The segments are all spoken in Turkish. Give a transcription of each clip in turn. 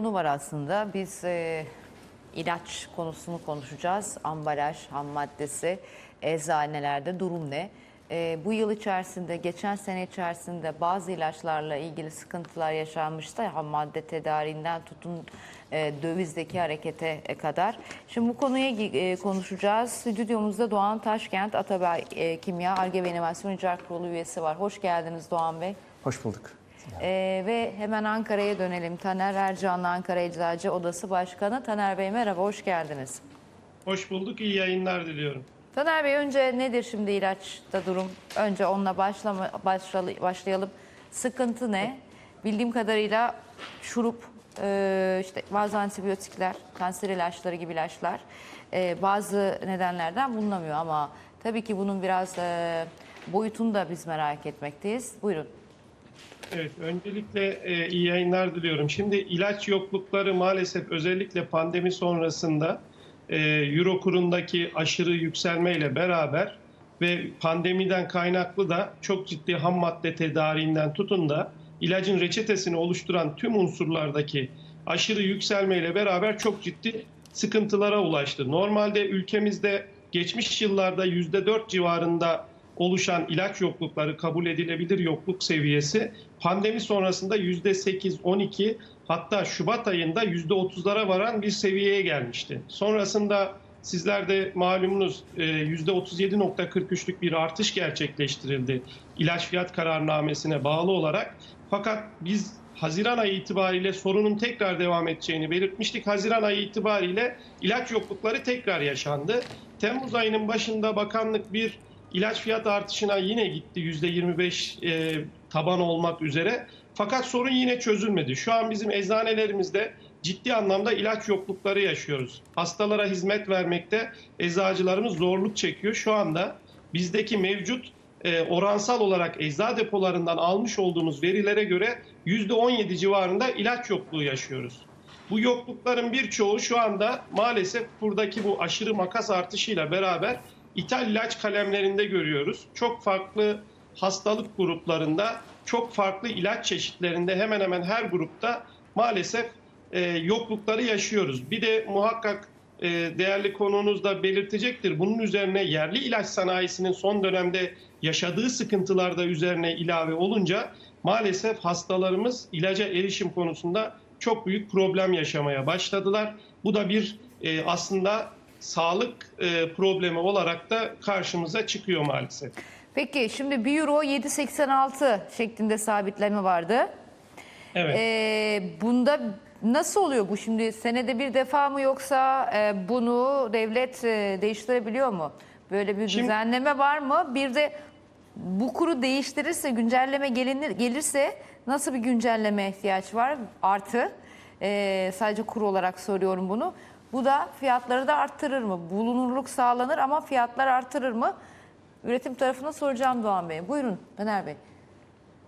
konu var aslında. Biz e, ilaç konusunu konuşacağız. Ambalaj, ham maddesi, eczanelerde durum ne? E, bu yıl içerisinde, geçen sene içerisinde bazı ilaçlarla ilgili sıkıntılar yaşanmıştı. Ham madde tedariğinden tutun e, dövizdeki harekete kadar. Şimdi bu konuya e, konuşacağız. Stüdyomuzda Doğan Taşkent Atabey e, Kimya Arge ve İnovasyon İcra Kurulu üyesi var. Hoş geldiniz Doğan Bey. Hoş bulduk. Ee, ve hemen Ankara'ya dönelim. Taner Ercanlı Ankara Eczacı Odası Başkanı. Taner Bey merhaba, hoş geldiniz. Hoş bulduk, iyi yayınlar diliyorum. Taner Bey önce nedir şimdi ilaçta durum? Önce onunla başlama, başla- başlayalım. Sıkıntı ne? Bildiğim kadarıyla şurup, e, işte bazı antibiyotikler, kanser ilaçları gibi ilaçlar e, bazı nedenlerden bulunamıyor ama tabii ki bunun biraz e, boyutunu da biz merak etmekteyiz. Buyurun. Evet, öncelikle e, iyi yayınlar diliyorum. Şimdi ilaç yoklukları maalesef özellikle pandemi sonrasında e, Euro kurundaki aşırı yükselmeyle beraber ve pandemiden kaynaklı da çok ciddi ham madde tedariğinden tutun da ilacın reçetesini oluşturan tüm unsurlardaki aşırı yükselmeyle beraber çok ciddi sıkıntılara ulaştı. Normalde ülkemizde geçmiş yıllarda %4 civarında oluşan ilaç yoklukları kabul edilebilir yokluk seviyesi pandemi sonrasında %8, 12 hatta Şubat ayında %30'lara varan bir seviyeye gelmişti. Sonrasında sizler de malumunuz e, %37.43'lük bir artış gerçekleştirildi ilaç fiyat kararnamesine bağlı olarak. Fakat biz Haziran ayı itibariyle sorunun tekrar devam edeceğini belirtmiştik. Haziran ayı itibariyle ilaç yoklukları tekrar yaşandı. Temmuz ayının başında bakanlık bir ilaç fiyat artışına yine gitti %25 e, taban olmak üzere. Fakat sorun yine çözülmedi. Şu an bizim eczanelerimizde ciddi anlamda ilaç yoklukları yaşıyoruz. Hastalara hizmet vermekte eczacılarımız zorluk çekiyor. Şu anda bizdeki mevcut e, oransal olarak ecza depolarından almış olduğumuz verilere göre %17 civarında ilaç yokluğu yaşıyoruz. Bu yoklukların birçoğu şu anda maalesef buradaki bu aşırı makas artışıyla beraber ithal ilaç kalemlerinde görüyoruz. Çok farklı hastalık gruplarında, çok farklı ilaç çeşitlerinde hemen hemen her grupta maalesef e, yoklukları yaşıyoruz. Bir de muhakkak e, değerli konuğunuz da belirtecektir. Bunun üzerine yerli ilaç sanayisinin son dönemde yaşadığı sıkıntılar da üzerine ilave olunca maalesef hastalarımız ilaca erişim konusunda çok büyük problem yaşamaya başladılar. Bu da bir e, aslında sağlık e, problemi olarak da karşımıza çıkıyor maalesef. Peki şimdi 1 euro 7.86 şeklinde sabitleme vardı. Evet. Ee, bunda nasıl oluyor bu şimdi senede bir defa mı yoksa e, bunu devlet e, değiştirebiliyor mu? Böyle bir Şimdi- düzenleme var mı? Bir de bu kuru değiştirirse güncelleme gelinir, gelirse nasıl bir güncelleme ihtiyaç var? Artı e, sadece kuru olarak soruyorum bunu. Bu da fiyatları da arttırır mı? Bulunurluk sağlanır ama fiyatlar artırır mı? Üretim tarafına soracağım Doğan Bey. Buyurun Taner Bey.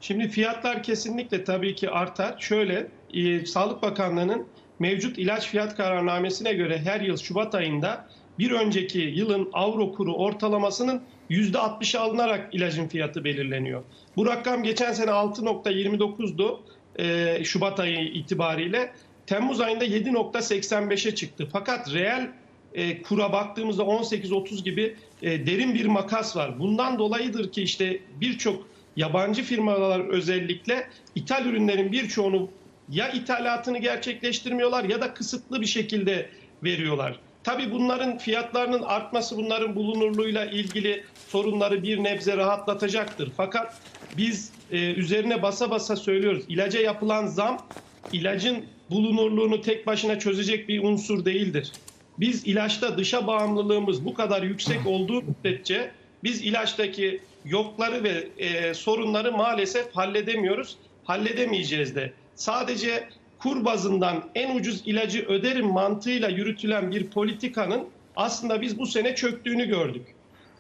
Şimdi fiyatlar kesinlikle tabii ki artar. Şöyle, e, Sağlık Bakanlığı'nın mevcut ilaç fiyat kararnamesine göre her yıl Şubat ayında bir önceki yılın avro kuru ortalamasının %60'ı alınarak ilacın fiyatı belirleniyor. Bu rakam geçen sene 6.29'du e, Şubat ayı itibariyle. Temmuz ayında 7.85'e çıktı. Fakat reel e, kura baktığımızda 18-30 gibi e, derin bir makas var. Bundan dolayıdır ki işte birçok yabancı firmalar özellikle ithal ürünlerin birçoğunu ya ithalatını gerçekleştirmiyorlar ya da kısıtlı bir şekilde veriyorlar. Tabii bunların fiyatlarının artması bunların bulunurluğuyla ilgili sorunları bir nebze rahatlatacaktır. Fakat biz e, üzerine basa basa söylüyoruz. İlaca yapılan zam ilacın bulunurluğunu tek başına çözecek bir unsur değildir. Biz ilaçta dışa bağımlılığımız bu kadar yüksek olduğu müddetçe biz ilaçtaki yokları ve e, sorunları maalesef halledemiyoruz. Halledemeyeceğiz de. Sadece kur bazından en ucuz ilacı öderim mantığıyla yürütülen bir politikanın aslında biz bu sene çöktüğünü gördük.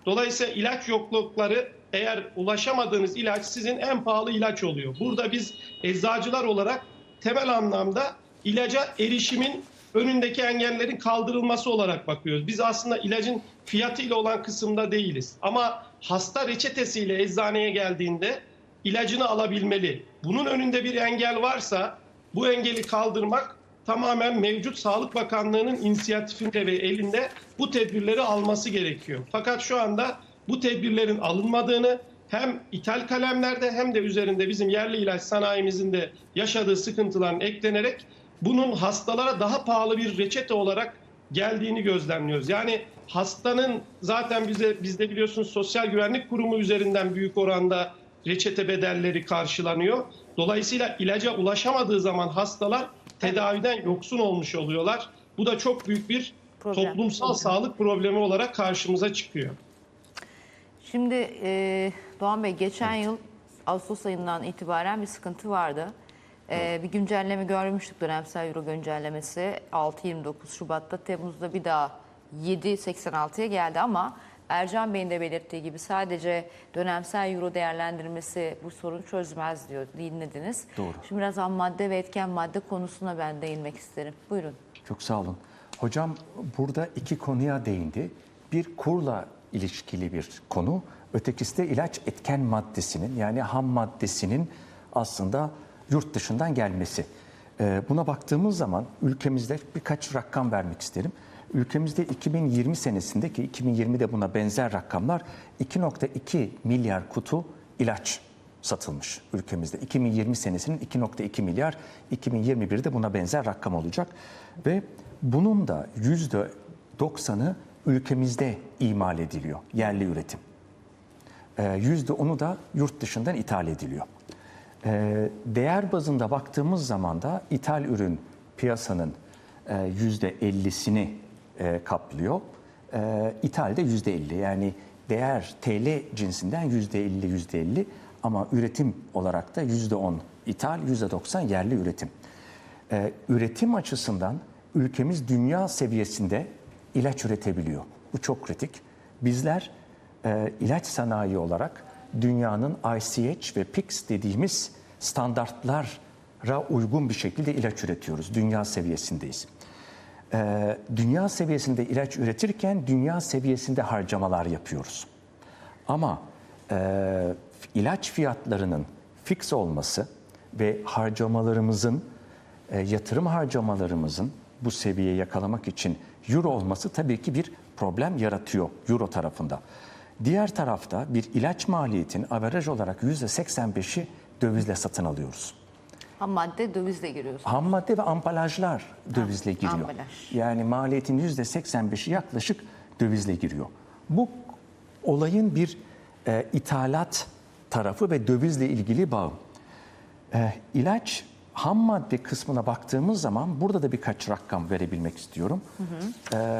Dolayısıyla ilaç yoklukları eğer ulaşamadığınız ilaç sizin en pahalı ilaç oluyor. Burada biz eczacılar olarak temel anlamda ilaca erişimin önündeki engellerin kaldırılması olarak bakıyoruz. Biz aslında ilacın fiyatıyla olan kısımda değiliz. Ama hasta reçetesiyle eczaneye geldiğinde ilacını alabilmeli. Bunun önünde bir engel varsa bu engeli kaldırmak tamamen mevcut Sağlık Bakanlığı'nın inisiyatifinde ve elinde bu tedbirleri alması gerekiyor. Fakat şu anda bu tedbirlerin alınmadığını hem ithal kalemlerde hem de üzerinde bizim yerli ilaç sanayimizin de yaşadığı sıkıntıların eklenerek bunun hastalara daha pahalı bir reçete olarak geldiğini gözlemliyoruz. Yani hastanın zaten bize bizde biliyorsunuz Sosyal Güvenlik Kurumu üzerinden büyük oranda reçete bedelleri karşılanıyor. Dolayısıyla ilaca ulaşamadığı zaman hastalar tedaviden yoksun olmuş oluyorlar. Bu da çok büyük bir Problem. toplumsal Problem. sağlık problemi olarak karşımıza çıkıyor. Şimdi e, Doğan Bey geçen yıl Ağustos ayından itibaren bir sıkıntı vardı. E, bir güncelleme görmüştük dönemsel euro güncellemesi 6.29 Şubat'ta Temmuz'da bir daha 7.86'ya geldi ama Ercan Bey'in de belirttiği gibi sadece dönemsel euro değerlendirmesi bu sorunu çözmez diyor dinlediniz. Doğru. Şimdi biraz ham madde ve etken madde konusuna ben değinmek isterim. Buyurun. Çok sağ olun. Hocam burada iki konuya değindi. Bir kurla ilişkili bir konu. Ötekisi de ilaç etken maddesinin yani ham maddesinin aslında yurt dışından gelmesi. Ee, Buna baktığımız zaman ülkemizde birkaç rakam vermek isterim. Ülkemizde 2020 senesinde ki 2020'de buna benzer rakamlar 2.2 milyar kutu ilaç satılmış ülkemizde. 2020 senesinin 2.2 milyar, 2021'de buna benzer rakam olacak. Ve bunun da %90'ı ülkemizde imal ediliyor, yerli üretim. Ee, %10'u da yurt dışından ithal ediliyor. Ee, Değer bazında baktığımız zaman da ithal ürün piyasanın e, %50'sini e, kaplıyor. Ee, İthal de %50 yani değer TL cinsinden %50 %50 ama üretim olarak da %10 ithal %90 yerli üretim. Ee, Üretim açısından ülkemiz dünya seviyesinde ilaç üretebiliyor. Bu çok kritik. Bizler e, ilaç sanayi olarak dünyanın ICH ve PICS dediğimiz standartlara uygun bir şekilde ilaç üretiyoruz. Dünya seviyesindeyiz. Ee, dünya seviyesinde ilaç üretirken dünya seviyesinde harcamalar yapıyoruz. Ama e, ilaç fiyatlarının fix olması ve harcamalarımızın, e, yatırım harcamalarımızın bu seviyeye yakalamak için euro olması tabii ki bir problem yaratıyor euro tarafında. Diğer tarafta bir ilaç maliyetin averaj olarak %85'i dövizle satın alıyoruz. Ham madde dövizle giriyorsun. Ham madde ve ambalajlar dövizle giriyor. ambalaj. Yani maliyetin yüzde 85'i yaklaşık dövizle giriyor. Bu olayın bir e, ithalat tarafı ve dövizle ilgili bağı. E, ilaç ham madde kısmına baktığımız zaman burada da birkaç rakam verebilmek istiyorum. E,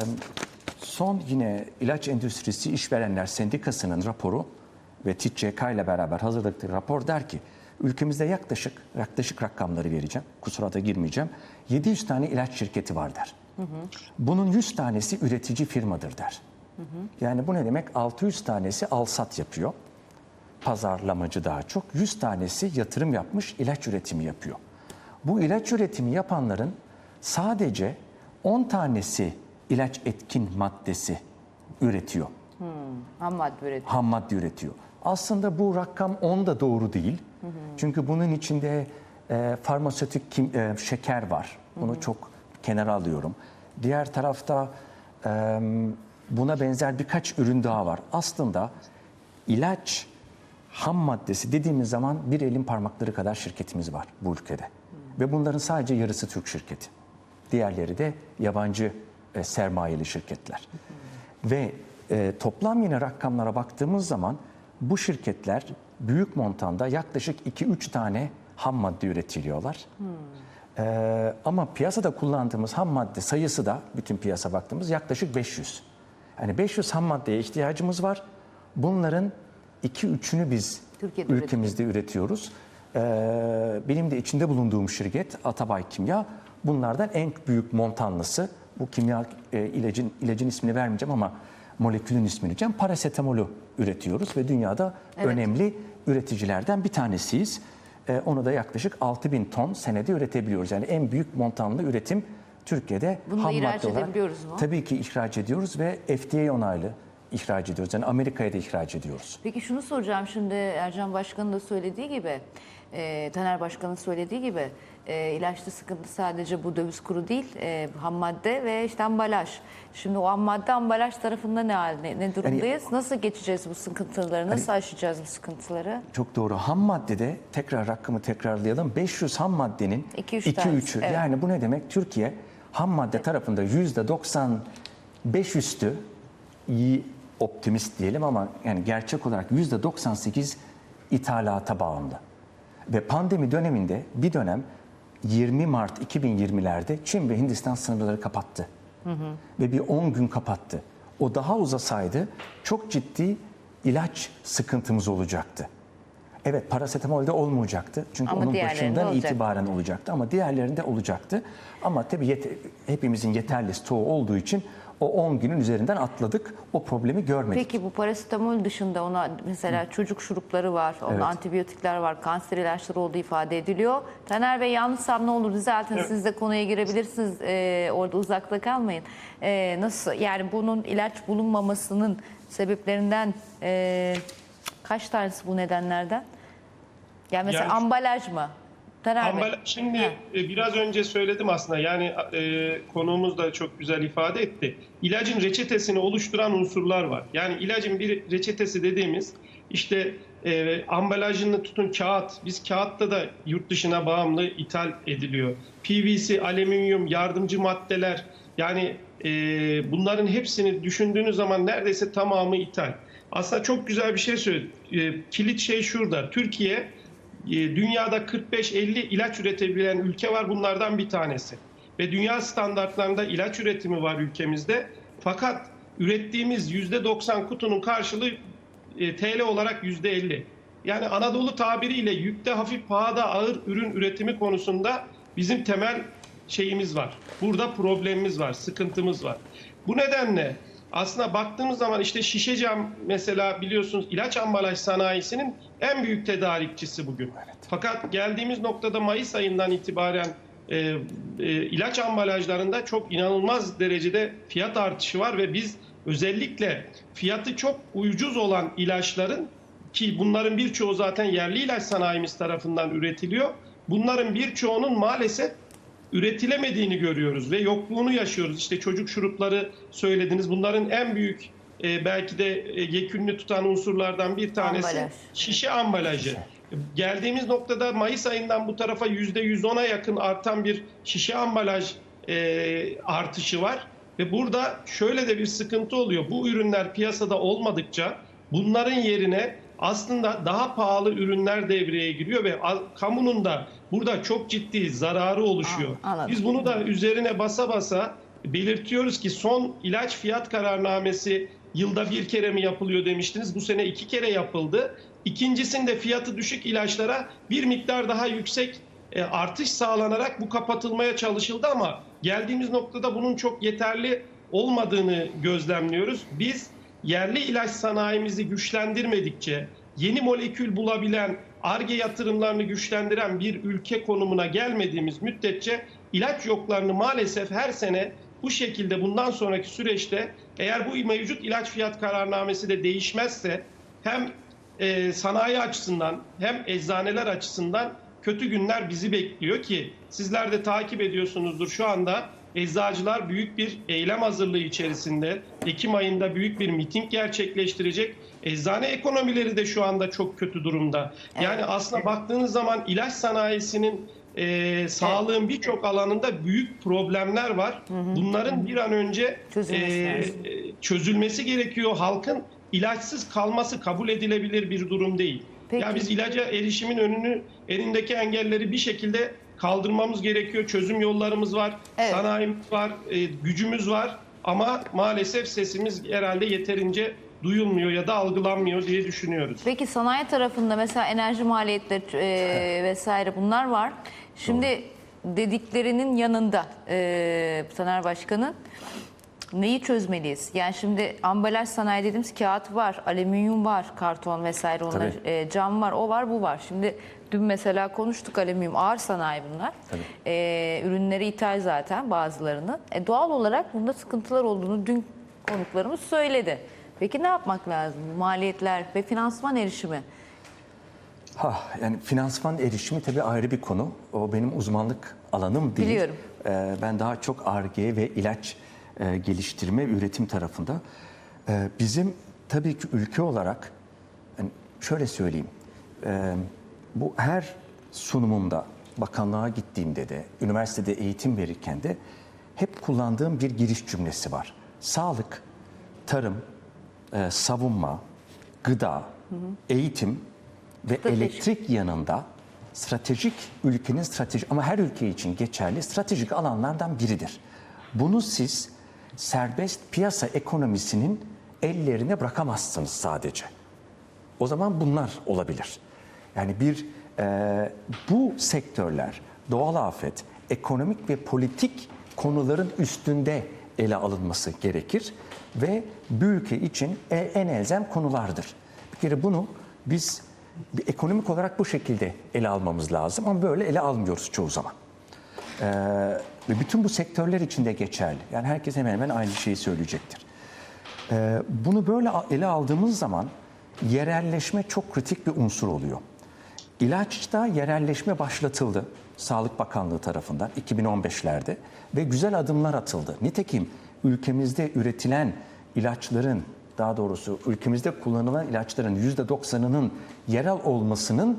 son yine ilaç endüstrisi işverenler sendikasının raporu ve TİÇK ile beraber hazırladıkları rapor der ki ülkemizde yaklaşık yaklaşık rakamları vereceğim. Kusura da girmeyeceğim. 700 tane ilaç şirketi var der. Bunun 100 tanesi üretici firmadır der. Yani bu ne demek? 600 tanesi alsat yapıyor. Pazarlamacı daha çok. 100 tanesi yatırım yapmış ilaç üretimi yapıyor. Bu ilaç üretimi yapanların sadece 10 tanesi ilaç etkin maddesi üretiyor Ham madde üretiyor. ham madde üretiyor. Aslında bu rakam 10 da doğru değil. Çünkü bunun içinde e, farmasötik kim- e, şeker var. Bunu çok kenara alıyorum. Diğer tarafta e, buna benzer birkaç ürün daha var. Aslında ilaç ham maddesi dediğimiz zaman bir elin parmakları kadar şirketimiz var bu ülkede. Ve bunların sadece yarısı Türk şirketi. Diğerleri de yabancı e, sermayeli şirketler. Ve e, toplam yine rakamlara baktığımız zaman bu şirketler büyük montanda yaklaşık 2-3 tane ham madde üretiliyorlar. E, ama piyasada kullandığımız ham madde sayısı da bütün piyasa baktığımız yaklaşık 500. Yani 500 ham maddeye ihtiyacımız var. Bunların 2-3'ünü biz Türkiye'de ülkemizde üretiyoruz. Ee, benim de içinde bulunduğum şirket Atabay Kimya. Bunlardan en büyük montanlısı bu kimya e, ilacın ilacın ismini vermeyeceğim ama molekülün ismini diyeceğim. Parasetamolü üretiyoruz ve dünyada Evet. önemli üreticilerden bir tanesiyiz. Ee, onu da yaklaşık 6000 ton senede üretebiliyoruz. Yani en büyük montanlı üretim Türkiye'de Bunu ham madde olarak. mu? Tabii ki ihraç ediyoruz ve FDA onaylı ihraç ediyoruz. Yani Amerika'ya da ihraç ediyoruz. Peki şunu soracağım şimdi Ercan Başkan'ın da söylediği gibi, e, Taner Başkan'ın söylediği gibi e, ilaçlı sıkıntı sadece bu döviz kuru değil, e, ham madde ve işte ambalaj. Şimdi o ham madde ambalaj tarafında ne halde, ne durumdayız? nasıl geçeceğiz bu sıkıntıları, nasıl aşacağız bu sıkıntıları? Çok doğru. Ham maddede tekrar rakamı tekrarlayalım. 500 ham maddenin İki, üç 2-3'ü. tanesi, evet. Yani bu ne demek? Türkiye ham madde tarafında %95 üstü iyi optimist diyelim ama yani gerçek olarak %98 ithalata bağımlı. Ve pandemi döneminde bir dönem 20 Mart 2020'lerde Çin ve Hindistan sınırları kapattı. Ve bir 10 gün kapattı. O daha uzasaydı çok ciddi ilaç sıkıntımız olacaktı. Evet parasetamolde olmayacaktı. Çünkü Ama onun başından olacak. itibaren olacaktı. Ama diğerlerinde olacaktı. Ama tabii hepimizin yeterli stoğu olduğu için o 10 günün üzerinden atladık. O problemi görmedik. Peki bu parasetamol dışında ona mesela çocuk şurupları var, onun Evet. antibiyotikler var, kanser ilaçları olduğu ifade ediliyor. Taner Bey yanlışsam ne olur düzeltin siz de konuya girebilirsiniz Ee, orada uzakta kalmayın. Ee, nasıl yani bunun ilaç bulunmamasının sebeplerinden e, kaç tanesi bu nedenlerden? Yani mesela Yani- ambalaj mı? Taner Bey. Ambala- şimdi Ha. e, biraz önce söyledim aslında yani e, konuğumuz da çok güzel ifade etti. İlacın reçetesini oluşturan unsurlar var. Yani ilacın bir reçetesi dediğimiz işte e, ambalajını tutun kağıt. Biz kağıtta da yurt dışına bağımlı ithal ediliyor. PVC, alüminyum, yardımcı maddeler yani e, bunların hepsini düşündüğünüz zaman neredeyse tamamı ithal. Aslında çok güzel bir şey söyledi. E, kilit şey şurada. Türkiye dünyada 45-50 ilaç üretebilen ülke var bunlardan bir tanesi. Ve dünya standartlarında ilaç üretimi var ülkemizde. Fakat ürettiğimiz %90 kutunun karşılığı e, TL olarak %50. Yani Anadolu tabiriyle yükte hafif pahada ağır ürün üretimi konusunda bizim temel şeyimiz var. Burada problemimiz var, sıkıntımız var. Bu nedenle aslında baktığımız zaman işte şişe cam mesela biliyorsunuz ilaç ambalaj sanayisinin en büyük tedarikçisi bugün. Fakat geldiğimiz noktada Mayıs ayından itibaren e, e, ilaç ambalajlarında çok inanılmaz derecede fiyat artışı var ve biz özellikle fiyatı çok ucuz olan ilaçların ki bunların birçoğu zaten yerli ilaç sanayimiz tarafından üretiliyor. Bunların birçoğunun maalesef üretilemediğini görüyoruz ve yokluğunu yaşıyoruz. İşte çocuk şurupları söylediniz. Bunların en büyük e, belki de e, yekününü tutan unsurlardan bir tanesi Ambalaj. şişe ambalajı. Geldiğimiz noktada Mayıs ayından bu tarafa %110'a yakın artan bir şişe ambalaj e, artışı var. Ve burada şöyle de bir sıkıntı oluyor. Bu ürünler piyasada olmadıkça bunların yerine aslında daha pahalı ürünler devreye giriyor ve kamunun da burada çok ciddi zararı oluşuyor. Anladım. Biz bunu da üzerine basa basa belirtiyoruz ki son ilaç fiyat kararnamesi yılda bir kere mi yapılıyor demiştiniz. Bu sene iki kere yapıldı. İkincisinde fiyatı düşük ilaçlara bir miktar daha yüksek e, artış sağlanarak bu kapatılmaya çalışıldı ama geldiğimiz noktada bunun çok yeterli olmadığını gözlemliyoruz. Biz yerli ilaç sanayimizi güçlendirmedikçe, yeni molekül bulabilen, ARGE yatırımlarını güçlendiren bir ülke konumuna gelmediğimiz müddetçe ilaç yoklarını maalesef her sene bu şekilde bundan sonraki süreçte eğer bu mevcut ilaç fiyat kararnamesi de değişmezse hem e, sanayi açısından hem eczaneler açısından kötü günler bizi bekliyor ki sizler de takip ediyorsunuzdur şu anda eczacılar büyük bir eylem hazırlığı içerisinde Ekim ayında büyük bir miting gerçekleştirecek. Eczane ekonomileri de şu anda çok kötü durumda. Yani aslında baktığınız zaman ilaç sanayisinin e, sağlığın birçok alanında büyük problemler var. Bunların bir an önce Çözülmesi e, lazım. e, çözülmesi gerekiyor. Halkın ilaçsız kalması kabul edilebilir bir durum değil. Peki. Ya biz ilaca erişimin önünü elindeki engelleri bir şekilde kaldırmamız gerekiyor. Çözüm yollarımız var, Evet. sanayimiz var, e, gücümüz var ama maalesef sesimiz herhalde yeterince duyulmuyor ya da algılanmıyor diye düşünüyoruz. Peki sanayi tarafında mesela enerji maliyetleri e, vesaire bunlar var. Şimdi dediklerinin yanında e, Taner Başkan'ın neyi çözmeliyiz? Yani şimdi ambalaj sanayi dediğimiz kağıt var, alüminyum var, karton vesaire onlar, Tabii. e, cam var, o var, bu var. Şimdi dün mesela konuştuk alüminyum ağır sanayi bunlar. Tabii. E, ürünleri ithal zaten bazılarının. E, doğal olarak bunda sıkıntılar olduğunu dün konuklarımız söyledi. Peki ne yapmak lazım? Maliyetler ve finansman erişimi. Ha, yani finansman erişimi tabii ayrı bir konu. O benim uzmanlık alanım değil. Biliyorum. Ee, ben daha çok Ar-Ge ve ilaç e, geliştirme, üretim tarafında. Ee, bizim tabii ki ülke olarak, yani şöyle söyleyeyim, e, bu her sunumumda, bakanlığa gittiğimde de, üniversitede eğitim verirken de hep kullandığım bir giriş cümlesi var. Sağlık, tarım, e, savunma, gıda, eğitim ve Stratejik. elektrik yanında stratejik ülkenin stratejik ama her ülke için geçerli stratejik alanlardan biridir. Bunu siz serbest piyasa ekonomisinin ellerine bırakamazsınız sadece. O zaman bunlar olabilir. Yani bir e, bu sektörler doğal afet, ekonomik ve politik konuların üstünde ele alınması gerekir ve bir ülke için e- en elzem konulardır. Bir kere bunu biz ekonomik olarak bu şekilde ele almamız lazım ama böyle ele almıyoruz çoğu zaman. Ee, ve bütün bu sektörler için de geçerli. Yani herkes hemen hemen aynı şeyi söyleyecektir. Ee, bunu böyle ele aldığımız zaman yerelleşme çok kritik bir unsur oluyor. İlaçta yerelleşme başlatıldı Sağlık Bakanlığı tarafından 2015'lerde ve güzel adımlar atıldı. Nitekim ülkemizde üretilen ilaçların daha doğrusu ülkemizde kullanılan ilaçların %90'ının yerel olmasının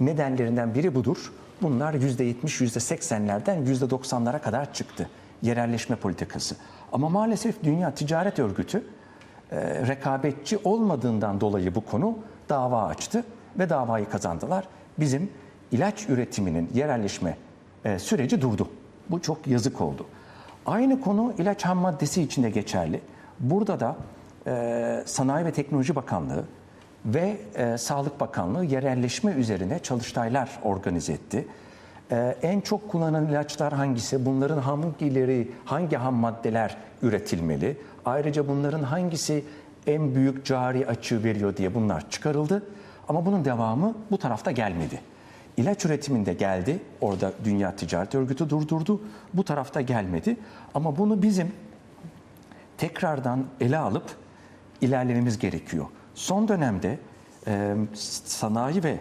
nedenlerinden biri budur. Bunlar %70, %80'lerden %90'lara kadar çıktı. Yerelleşme politikası. Ama maalesef Dünya Ticaret Örgütü e, rekabetçi olmadığından dolayı bu konu dava açtı ve davayı kazandılar. Bizim ilaç üretiminin yerelleşme e, süreci durdu. Bu çok yazık oldu. Aynı konu ilaç ham maddesi için de geçerli. Burada da e, Sanayi ve Teknoloji Bakanlığı ve e, Sağlık Bakanlığı yerelleşme üzerine çalıştaylar organize etti. En çok kullanılan ilaçlar hangisi? Bunların hangileri, hangi ham maddeler üretilmeli? Ayrıca bunların hangisi en büyük cari açığı veriyor diye bunlar çıkarıldı. Ama bunun devamı bu tarafta gelmedi. İlaç üretiminde geldi. Orada Dünya Ticaret Örgütü durdurdu. Bu tarafta gelmedi. Ama bunu bizim tekrardan ele alıp ilerlememiz gerekiyor. Son dönemde e, Sanayi ve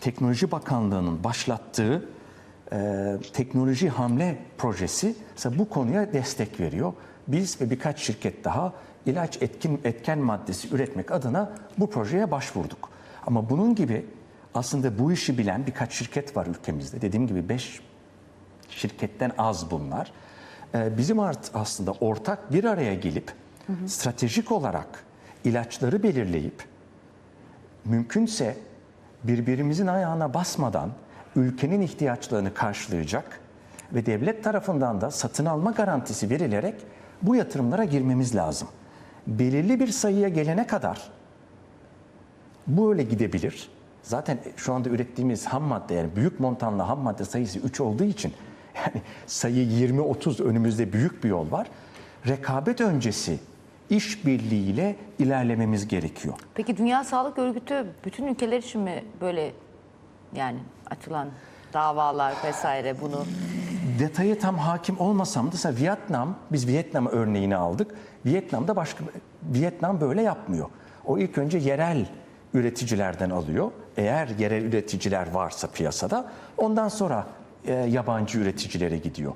Teknoloji Bakanlığı'nın başlattığı e, teknoloji hamle projesi bu konuya destek veriyor. Biz ve birkaç şirket daha ilaç etkin etken maddesi üretmek adına bu projeye başvurduk. Ama bunun gibi aslında bu işi bilen birkaç şirket var ülkemizde. Dediğim gibi 5 şirketten az bunlar. Ee, Bizim art aslında ortak bir araya gelip stratejik olarak ilaçları belirleyip mümkünse birbirimizin ayağına basmadan ülkenin ihtiyaçlarını karşılayacak ve devlet tarafından da satın alma garantisi verilerek bu yatırımlara girmemiz lazım. Belirli bir sayıya gelene kadar bu öyle gidebilir. Zaten şu anda ürettiğimiz ham madde yani büyük montanlı ham madde sayısı 3 olduğu için yani sayı 20-30 önümüzde büyük bir yol var. Rekabet öncesi işbirliğiyle ilerlememiz gerekiyor. Peki Dünya Sağlık Örgütü bütün ülkeler için mi böyle yani açılan davalar vesaire bunu Detayı tam hakim olmasam da mesela Vietnam, biz Vietnam örneğini aldık. Vietnam'da başka, Vietnam böyle yapmıyor. O ilk önce yerel üreticilerden alıyor. Eğer yerel üreticiler varsa piyasada ondan sonra e, yabancı üreticilere gidiyor.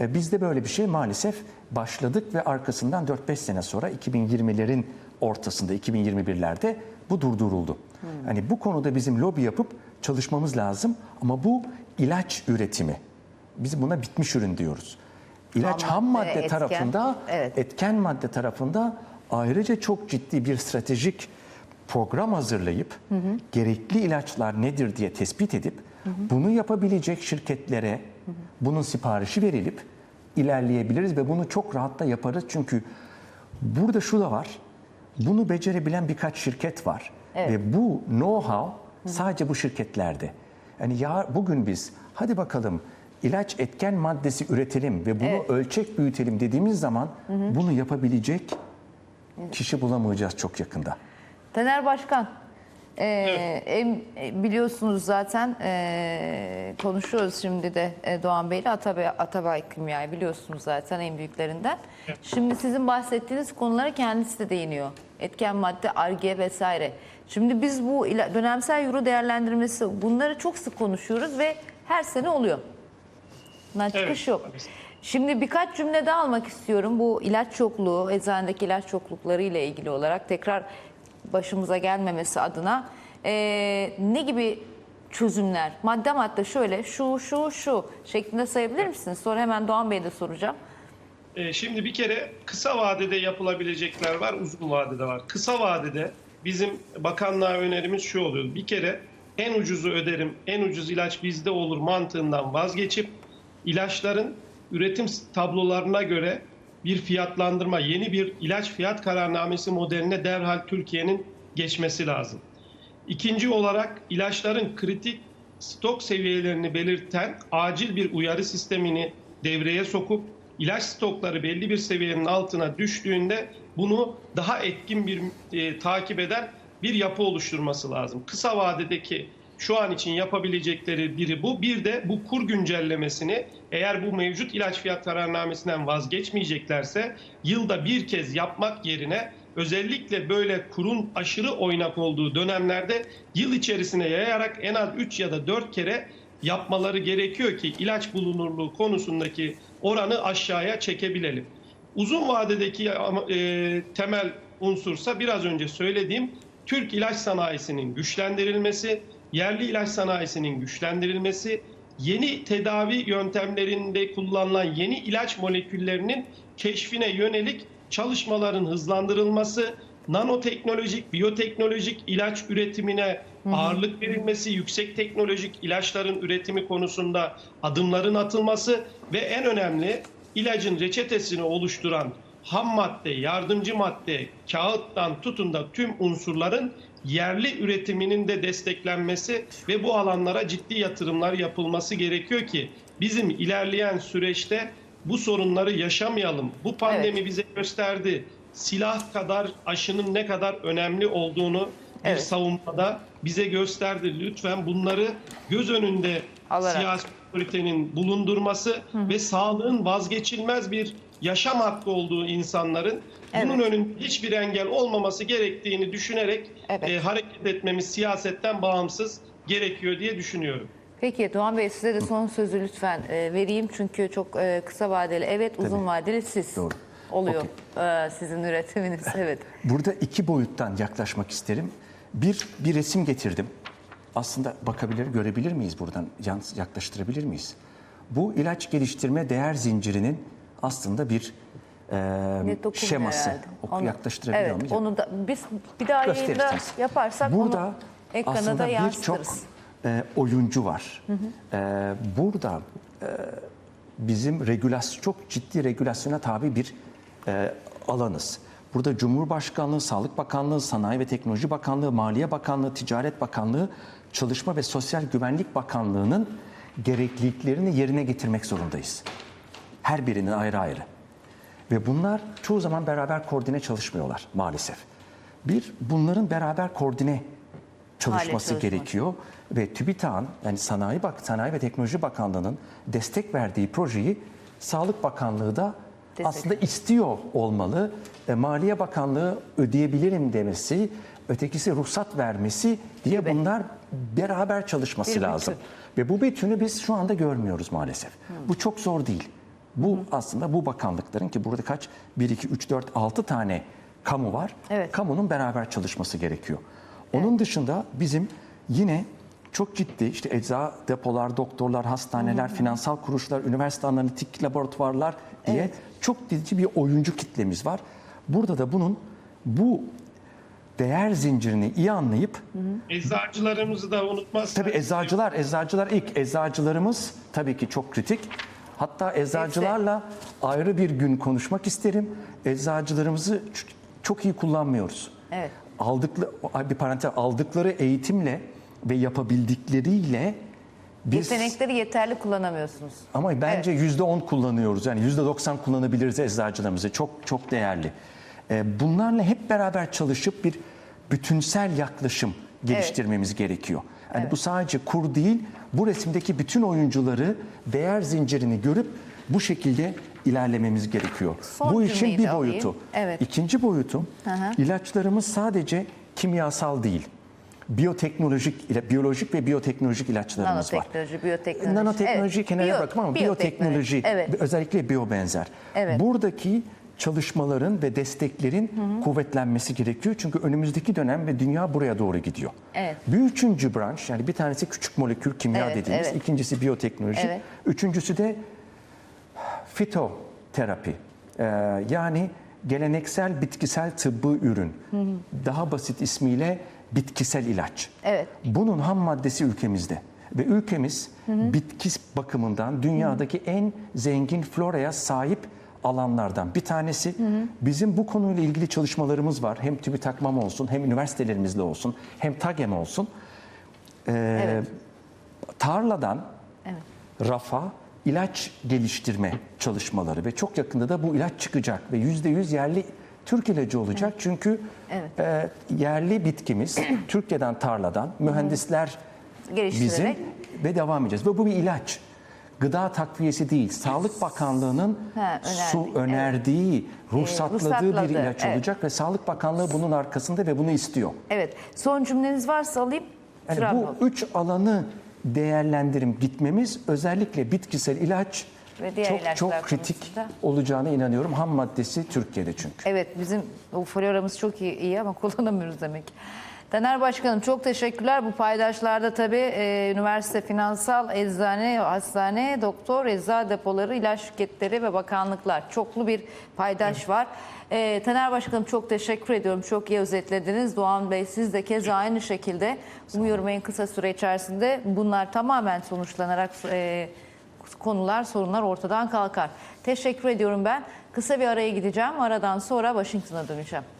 E, bizde böyle bir şey maalesef başladık ve arkasından 4-5 sene sonra 2020'lerin ortasında 2021'lerde bu durduruldu. Hani bu konuda bizim lobi yapıp çalışmamız lazım ama bu ilaç üretimi. Biz buna bitmiş ürün diyoruz. İlaç Ham ham madde, madde etken. tarafında, Evet. etken madde tarafında ayrıca çok ciddi bir stratejik program hazırlayıp gerekli ilaçlar nedir diye tespit edip bunu yapabilecek şirketlere bunun siparişi verilip ilerleyebiliriz ve bunu çok rahat da yaparız çünkü burada şu da var. Bunu becerebilen birkaç şirket var ve bu know-how sadece bu şirketlerde. Yani ya bugün biz hadi bakalım ilaç etken maddesi üretelim ve bunu Evet. ölçek büyütelim dediğimiz zaman bunu yapabilecek kişi bulamayacağız çok yakında. Taner Başkan Ee, em- e, biliyorsunuz zaten e, konuşuyoruz şimdi de e, Doğan Bey'le Atabay, Atabay Kimya'yı biliyorsunuz zaten en büyüklerinden. Şimdi sizin bahsettiğiniz konulara kendisi de değiniyor. Etken madde, arge vesaire. Şimdi biz bu ila- dönemsel euro değerlendirmesi bunları çok sık konuşuyoruz ve her sene oluyor. Bundan çıkış yok. Şimdi birkaç cümle daha almak istiyorum. Bu ilaç çokluğu, eczanedeki ilaç çoklukları ile ilgili olarak tekrar başımıza gelmemesi adına eee, ne gibi çözümler? Madde madde şöyle şu şu şu şeklinde sayabilir misiniz? Sonra hemen Doğan Bey'e de soracağım. Ee, Şimdi bir kere kısa vadede yapılabilecekler var, uzun vadede var. Kısa vadede bizim bakanlığa önerimiz şu oluyor. Bir kere en ucuzu öderim, en ucuz ilaç bizde olur mantığından vazgeçip ilaçların üretim tablolarına göre bir fiyatlandırma, yeni bir ilaç fiyat kararnamesi modeline derhal Türkiye'nin geçmesi lazım. İkinci olarak ilaçların kritik stok seviyelerini belirten acil bir uyarı sistemini devreye sokup ilaç stokları belli bir seviyenin altına düştüğünde bunu daha etkin bir e, takip eden bir yapı oluşturması lazım. Kısa vadedeki şu an için yapabilecekleri biri bu. Bir de bu kur güncellemesini eğer bu mevcut ilaç fiyat kararnamesinden vazgeçmeyeceklerse yılda bir kez yapmak yerine özellikle böyle kurun aşırı oynak olduğu dönemlerde yıl içerisine yayarak en az 3 ya da 4 kere yapmaları gerekiyor ki ilaç bulunurluğu konusundaki oranı aşağıya çekebilelim. Uzun vadedeki e, temel unsursa biraz önce söylediğim Türk ilaç sanayisinin güçlendirilmesi, yerli ilaç sanayisinin güçlendirilmesi, yeni tedavi yöntemlerinde kullanılan yeni ilaç moleküllerinin keşfine yönelik çalışmaların hızlandırılması, nanoteknolojik, biyoteknolojik ilaç üretimine ağırlık verilmesi, yüksek teknolojik ilaçların üretimi konusunda adımların atılması ve en önemli ilacın reçetesini oluşturan ham madde, yardımcı madde, kağıttan tutun da tüm unsurların yerli üretiminin de desteklenmesi ve bu alanlara ciddi yatırımlar yapılması gerekiyor ki bizim ilerleyen süreçte bu sorunları yaşamayalım. Bu pandemi Evet. bize gösterdi. Silah kadar aşının ne kadar önemli olduğunu bir Evet. savunmada bize gösterdi. Lütfen bunları göz önünde Alarak. siyasi otoritenin bulundurması ve sağlığın vazgeçilmez bir yaşam hakkı olduğu insanların bunun Evet. önünde hiçbir engel olmaması gerektiğini düşünerek Evet. e, hareket etmemiz siyasetten bağımsız gerekiyor diye düşünüyorum. Peki Doğan Bey size de son sözü lütfen e, vereyim çünkü çok e, kısa vadeli evet uzun vadeli siz Doğru. oluyor e, sizin üretiminiz evet. Burada iki boyuttan yaklaşmak isterim. Bir, bir resim getirdim. Aslında bakabilir, görebilir miyiz buradan? Yaklaştırabilir miyiz? Bu ilaç geliştirme değer zincirinin aslında bir e, şeması. herhalde. Yaklaştırabiliyor evet, muyuz? onu da biz bir daha yayında yaparsak Burada onu ekrana aslında da yansıtırız. e, oyuncu var. E, burada e, bizim regülasyon çok ciddi regülasyona tabi bir e, alanız. Burada Cumhurbaşkanlığı, Sağlık Bakanlığı, Sanayi ve Teknoloji Bakanlığı, Maliye Bakanlığı, Ticaret Bakanlığı, Çalışma ve Sosyal Güvenlik Bakanlığı'nın gerekliliklerini yerine getirmek zorundayız. Her birinin ayrı ayrı. Ve bunlar çoğu zaman beraber koordine çalışmıyorlar maalesef. Bir, bunların beraber koordine çalışması gerekiyor. Ve TÜBİTAK'ın yani Sanayi, Bak Sanayi ve Teknoloji Bakanlığı'nın destek verdiği projeyi Sağlık Bakanlığı da Destek. aslında istiyor olmalı. E, Maliye Bakanlığı ödeyebilirim demesi, ötekisi ruhsat vermesi diye Gibi. bunlar beraber çalışması Bir bütün. lazım. Ve bu bütünü biz şu anda görmüyoruz maalesef. Bu çok zor değil. Bu aslında bu bakanlıkların ki burada kaç 1 2 3 4 6 tane kamu var. Evet. Kamunun beraber çalışması gerekiyor. Onun dışında bizim yine çok ciddi işte ecza depolar, doktorlar, hastaneler, finansal kuruluşlar, üniversite analitik laboratuvarlar diye Evet. çok ciddi bir oyuncu kitlemiz var. Burada da bunun bu değer zincirini iyi anlayıp Eczacılarımızı da unutmazsak Tabii eczacılar, eczacılar ilk eczacılarımız tabii ki çok kritik. Hatta eczacılarla ayrı bir gün konuşmak isterim. Eczacılarımızı çok iyi kullanmıyoruz. Evet. Aldıklı bir parantez aldıkları eğitimle ve yapabildikleriyle biz Yetenekleri yeterli kullanamıyorsunuz. ama bence yüzde on kullanıyoruz. Yani yüzde doksan kullanabiliriz eczacılarımızı. Çok çok değerli. Ee, Bunlarla hep beraber çalışıp bir bütünsel yaklaşım geliştirmemiz gerekiyor. Yani bu sadece kur değil, bu resimdeki bütün oyuncuları değer zincirini görüp bu şekilde ilerlememiz gerekiyor. Son bu işin bir alayım. boyutu. Evet. İkinci boyutu hı. ilaçlarımız sadece kimyasal değil. Biyoteknolojik, ile- biyolojik ve biyoteknolojik ilaçlarımız var. Nanoteknoloji, biyoteknoloji. Nanoteknoloji Evet, kenara biyo- bıraktım ama biyoteknoloji, biyoteknoloji Evet. özellikle biyobenzer. Evet. Buradaki çalışmaların ve desteklerin kuvvetlenmesi gerekiyor. Çünkü önümüzdeki dönem ve dünya buraya doğru gidiyor. Evet. Bir üçüncü branş yani bir tanesi küçük molekül kimya Evet, dediğimiz, evet. ikincisi biyoteknoloji, Evet. üçüncüsü de fitoterapi. Ee, yani geleneksel bitkisel tıbbi ürün. Daha basit ismiyle bitkisel ilaç. Evet. Bunun ham maddesi ülkemizde. Ve ülkemiz bitki bakımından dünyadaki en zengin floraya sahip alanlardan bir tanesi. Bizim bu konuyla ilgili çalışmalarımız var. Hem TÜBİTAK-MAM olsun, hem üniversitelerimizle olsun, hem TAGEM olsun. Ee, Evet. Tarladan Evet. rafa ilaç geliştirme çalışmaları ve çok yakında da bu ilaç çıkacak ve yüzde yüz yerli Türk ilacı olacak. Çünkü Evet. e, yerli bitkimiz Türkiye'den tarladan mühendisler bizim ve devam edeceğiz. Ve bu bir ilaç. Gıda takviyesi değil, Sağlık Bakanlığı'nın Ha, su önerdi, önerdiği, ruhsatladığı ruhsatladı, bir ilaç evet. olacak ve Sağlık Bakanlığı bunun arkasında ve bunu istiyor. Evet. Son cümleniz varsa alayım. Yani bu üç alanı değerlendirim gitmemiz özellikle bitkisel ilaç Ve diğer çok çok kritik konusunda. olacağına inanıyorum. Ham maddesi Türkiye'de çünkü. Evet bizim bu floramız çok iyi, iyi ama kullanamıyoruz demek. Taner Başkanım çok teşekkürler. Bu paydaşlarda tabii e, üniversite, finansal, eczane, hastane, doktor, eczacı depoları, ilaç şirketleri ve bakanlıklar. Çoklu bir paydaş var. E, Taner Başkanım çok teşekkür ediyorum. Çok iyi özetlediniz. Doğan Bey siz de keza aynı şekilde. Umuyorum en kısa süre içerisinde bunlar tamamen sonuçlanarak e, konular, sorunlar ortadan kalkar. Teşekkür ediyorum ben. Kısa bir araya gideceğim. Aradan sonra Washington'a döneceğim.